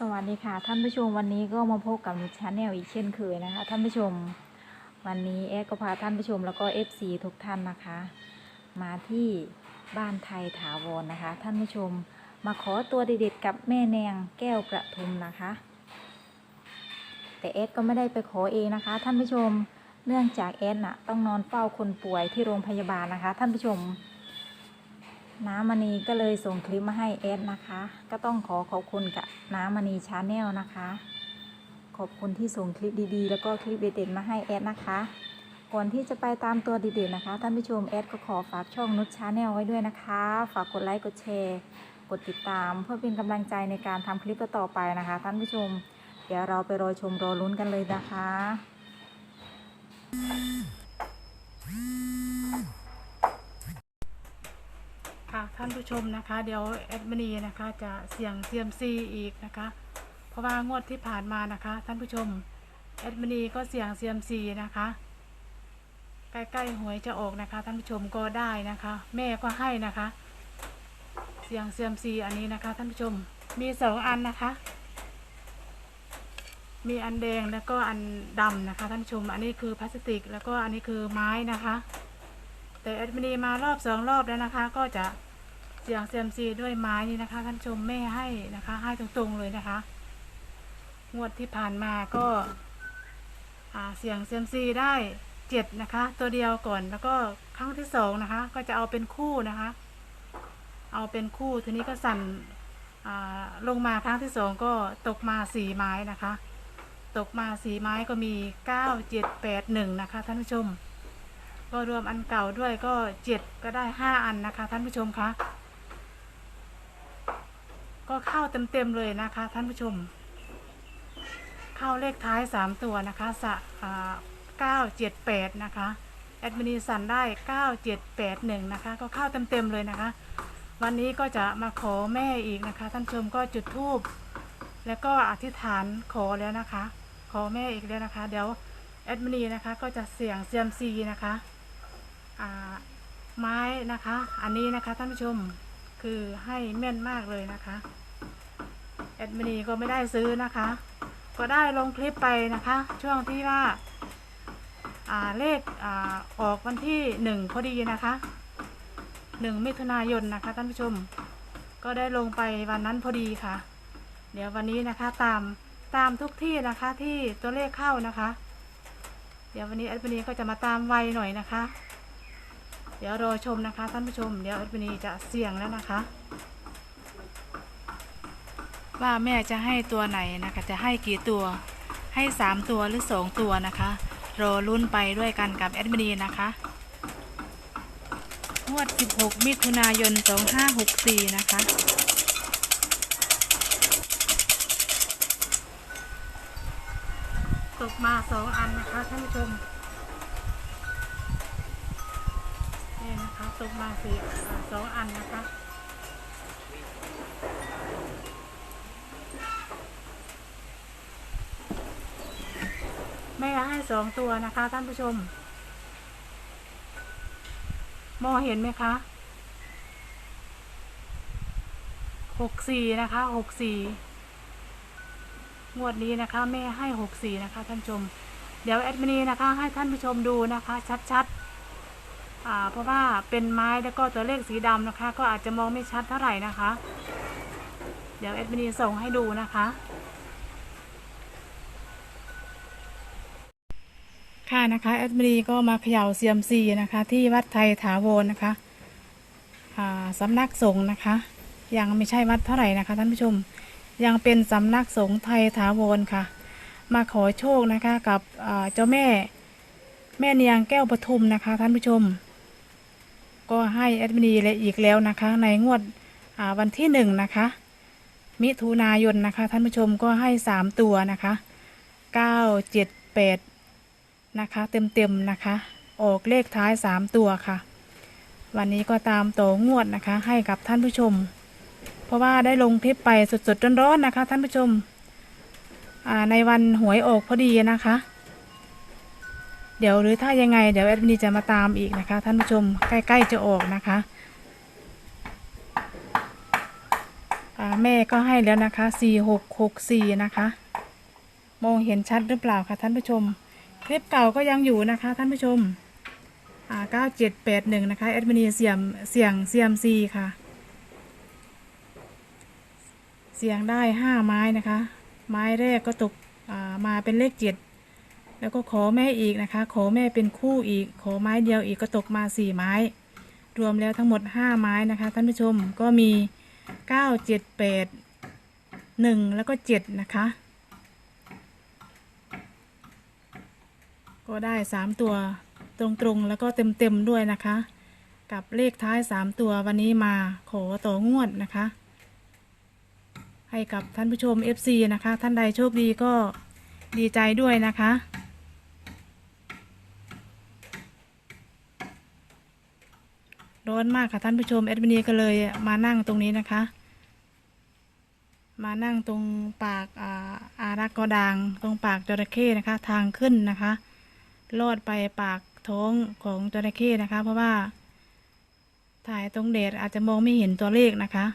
สวัสดีค่ะ ท่านผู้ชมวันนี้ก็มาพบกับนิชาแนลอีกเช่นเคยนะคะ ท่านผู้ชมวันนี้แอดก็พาท่านผู้ชมแล้วก็ FC ทุกท่านนะคะ มาที่บ้านไทยถาวรนะคะ ท่านผู้ชมมาขอตัวเด็ดๆกับแม่แนงแก้วประทุมนะคะ แต่แอดก็ไม่ได้ไปขอเองนะคะ ท่านผู้ชมเนื่องจากแอดน่ะต้องนอนเฝ้าคนป่วยที่โรงพยาบาลนะคะ ท่านผู้ชม น้ำมณีก็เลยส่งคลิปมาให้แอดนะคะ ก็ต้องขอขอบคุณกับน้ำมณีชาแนลนะคะ ขอบคุณที่ส่งคลิปดีๆ แล้วก็คลิปเด็ดๆมาให้แอดนะคะ ก่อนที่จะไปตามตัวเด็ดๆนะคะท่านผู้ชมแอดก็ขอฝากช่องนุชชาแนลไว้ด้วยนะคะ ฝากกดไลค์กดแชร์ กดติดตาม เพื่อเป็นกำลังใจในการทำคลิปต่อไปนะคะ ท่านผู้ชม เดี๋ยวเราไปรอชมรอลุ้นกันเลยนะคะ ค่ะท่านผู้ชมนะคะ เดี๋ยวแอดมินีนะคะจะเสี่ยงเซียมซีอีกนะคะ เพราะว่างวดที่ผ่านมานะคะ ท่านผู้ชมแอดมินีก็เสี่ยงเซียมซีนะคะใกล้ๆหวยจะออกนะคะ ท่านผู้ชมก็ได้นะคะ แม่ก็ให้นะคะ เสี่ยงเซียมซีอันนี้นะคะ ท่านผู้ชมมีสองอันนะคะ มีอันแดงแล้วก็อันดำนะคะ ท่านผู้ชม อันนี้คือพลาสติก แล้วก็อันนี้คือไม้นะคะ แต่แอดมินีมารอบสองรอบแล้วนะคะ ก็จะ เสียงเซียมซีด้วยไม้นี่นะคะท่านผู้ชมแม่ให้นะคะ ให้ตรงๆเลยนะคะ งวดที่ผ่านมาก็าเสียงเซียมซีได้เจ็ดนะคะ ตัวเดียวก่อนแล้วก็ครั้งที่สองนะคะ ก็จะเอาเป็นคู่นะคะ เอาเป็นคู่ทีนี้ก็สั่นลงมาครั้งที่สองก็ตกมาสี่ไม้นะคะ ตกมาสี่ไม้ก็มีเก้าเจ็ดแปดหนึ่งนะคะท่านผู้ชม ก็รวมอันเก่าด้วยก็เจ็ดก็ได้ห้าอันนะคะท่านผู้ชมคะ ก็เข้าเต็มๆเลยนะคะ ท่านผู้ชม เข้าเลขท้ายสามตัวนะคะสะเก้าเจ็ดแปดนะคะ แอดมินีสันได้เก้าเจ็ดแปดหนึ่งนะคะ ก็เข้าเต็มๆเลยนะคะ วันนี้ก็จะมาขอแม่อีกนะคะ ท่านผู้ชมก็จุดธูปแล้วก็อธิษฐานขอแล้วนะคะ ขอแม่อีกแล้วนะคะ เดี๋ยวแอดมินีนะคะก็จะเสี่ยงเซียมซีนะคะไม้นะคะ อันนี้นะคะท่านผู้ชมคือให้แม่นมากเลยนะคะ แอดมินีก็ไม่ได้ซื้อนะคะ ก็ได้ลงคลิปไปนะคะ ช่วงที่ว่าเลขอออกวันที่หนึ่งพอดีนะคะหนึ่งมิถุนายนนะคะท่านผู้ชม ก็ได้ลงไปวันนั้นพอดีค่ะ เดี๋ยววันนี้นะคะตามตามทุกที่นะคะที่ตัวเลขเข้านะคะ เดี๋ยววันนี้แอดมินีก็จะมาตามไวหน่อยนะคะ เดี๋ยวรอชมนะคะท่านผู้ชม เดี๋ยวแอดมินีจะเสี่ยงแล้วนะคะ ว่าแม่จะให้ตัวไหนนะคะ จะให้กี่ตัวให้สามตัวหรือสองตัวนะคะรอลุ้นไปด้วยกันกับแอดมินีนะคะงวด 16 มิถุนายน 2564 นะคะ ตกมาสองอันนะคะท่านผู้ชมนี่นะคะ ตกมาสี่สองอันนะคะ ม่ให้สองตัวนะคะ ท่านผู้ชม มองเห็นไหมคะหกสี่นะคะหกสี่งวดนี้นะคะ แม่ให้หกสี่นะคะ ท่านผู้ชม เดี๋ยวแอดมินีนะคะ ให้ท่านผู้ชมดูนะคะ ชัดๆอ่าเพราะว่าเป็นไม้แล้วก็ตัวเลขสีดำนะคะ ก็อาจจะมองไม่ชัดเท่าไหร่นะคะ เดี๋ยวแอดมินีส่งให้ดูนะคะ ค่ะนะคะแอดมินีก็มาเขย่าเซียมซีนะคะ ที่วัดไทยถาวรนะคะสำนักสงฆ์นะคะ ยังไม่ใช่วัดเท่าไหร่นะคะท่านผู้ชมยังเป็นสำนักสงฆ์ไทยถาวรค่ะ มาขอโชคนะคะกับเจ้าแม่แม่เนียงแก้วปทุมนะคะ ท่านผู้ชม ก็ให้แอดมินีเลยอีกแล้วนะคะ ในงวดวันที่หนึ่งนะคะ มิถุนายนนะคะ ท่านผู้ชมก็ให้สามตัวนะคะเก้าเจ็ดแปด นะคะ เต็มๆนะคะ ออกเลขท้ายสามตัวค่ะ วันนี้ก็ตามโตงวดนะคะ ให้กับท่านผู้ชม เพราะว่าได้ลงคลิปไปสดๆร้อนๆนะคะ ท่านผู้ชมในวันหวยออกพอดีนะคะ เดี๋ยวหรือถ้ายังไง เดี๋ยวแอดมินจะมาตามอีกนะคะ ท่านผู้ชมใกล้ๆจะออกนะคะแม่ก็ให้แล้วนะคะสี่หกหกสี่นะคะ มองเห็นชัดหรือเปล่าคะท่านผู้ชม คลิปเก่าก็ยังอยู่นะคะ ท่านผู้ชมอ่าเก้าเจ็ดแปดหนึ่งนะคะแอดมินีเสียมเสียงเซียมซีค่ะ เสียงได้ห้าไม้นะคะ ไม้แรกก็ตกอ่ามาเป็นเลขเจ็ดแล้วก็ขอแม่อีกนะคะ ขอแม่เป็นคู่อีก ขอไม้เดียวอีกก็ตกมาสี่ไม้ รวมแล้วทั้งหมดห้าไม้นะคะ ท่านผู้ชมก็มีเก้าเจ็ดแปดหนึ่งแล้วก็เจ็ดนะคะ ก็ได้สามตัวตรงๆ แล้วก็เต็มๆ ด้วยนะคะ กับเลขท้ายสามตัววันนี้มาขอต่องวดนะคะ ให้กับท่านผู้ชม FC นะคะ ท่านใดโชคดีก็ดีใจด้วยนะคะร้อนมากค่ะท่านผู้ชมแอดมินีก็เลยมานั่งตรงนี้นะคะ มานั่งตรงปากอาอารักกอดาง ตรงปากจระเข้นะคะ ทางขึ้นนะคะ ลอดไปปากท้องของจระเข้นะคะ เพราะว่า ถ่ายตรงเดดอาจจะมองไม่เห็นตัวเลขนะคะ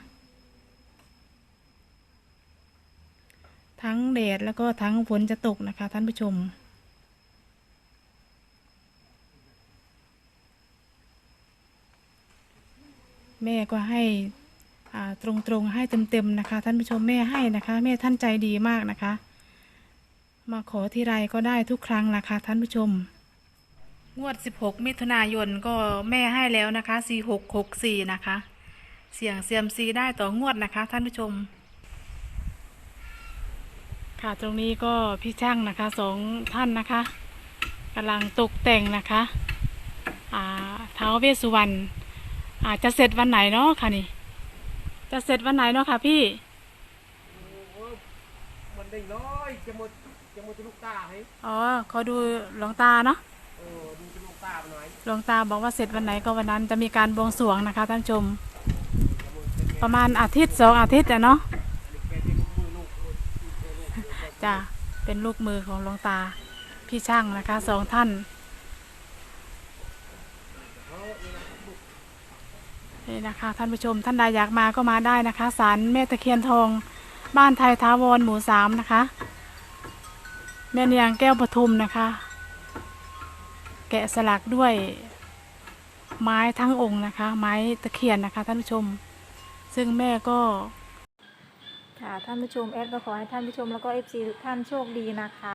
ทั้งแดดแล้วก็ทั้งฝนจะตกนะคะ ท่านผู้ชมแม่ก็ให้ตรงๆให้เต็มๆนะคะ ท่านผู้ชมแม่ให้นะคะ แม่ท่านใจดีมากนะคะ มาขอทีไรก็ได้ทุกครั้งนะคะท่านผู้ชม งวด 16 มิถุนายนก็แม่ให้แล้วนะคะ 4664 นะคะ เสี่ยงเซียมซีได้ต่องวดนะคะท่านผู้ชม ค่ะตรงนี้ก็พี่ช่างนะคะสองท่านนะคะกำลังตกแต่งนะคะอ่าท้าวเวสสุวรรณอาจจะเสร็จวันไหนเนาะค่ะนี่ จะเสร็จวันไหนเนาะค่ะพี่ มันได้น้อยจะหมด จะหมดลูกตาให้อ๋อขอดูหลวงตาเนาะเออดูจะลูกตาไปหน่อยหลวงตาบอกว่าเสร็จวันไหนก็วันนั้นจะมีการบวงสรวงนะคะท่านผู้ชม ประมาณอาทิตย์สองอาทิตย์อะเนาะแกที่ลูกมือลูกเออจ้ะเป็นลูกมือของหลวงตาพี่ช่างนะคะสองท่านนี่นะคะท่านผู้ชมท่านใดอยากมาก็มาได้นะคะศาลแม่ตะเคียนทอง บ้านไทยท้าวรหมู่สามนะคะ แม่นยางแก้วปทุมนะคะ แกะสลักด้วยไม้ทั้งองค์นะคะ ไม้ตะเคียนนะคะท่านผู้ชม ซึ่งแม่ก็ค่ะท่านผู้ชมแอดก็ขอให้ท่านผู้ชมแล้วก็ FC ทุกท่านโชคดีนะคะ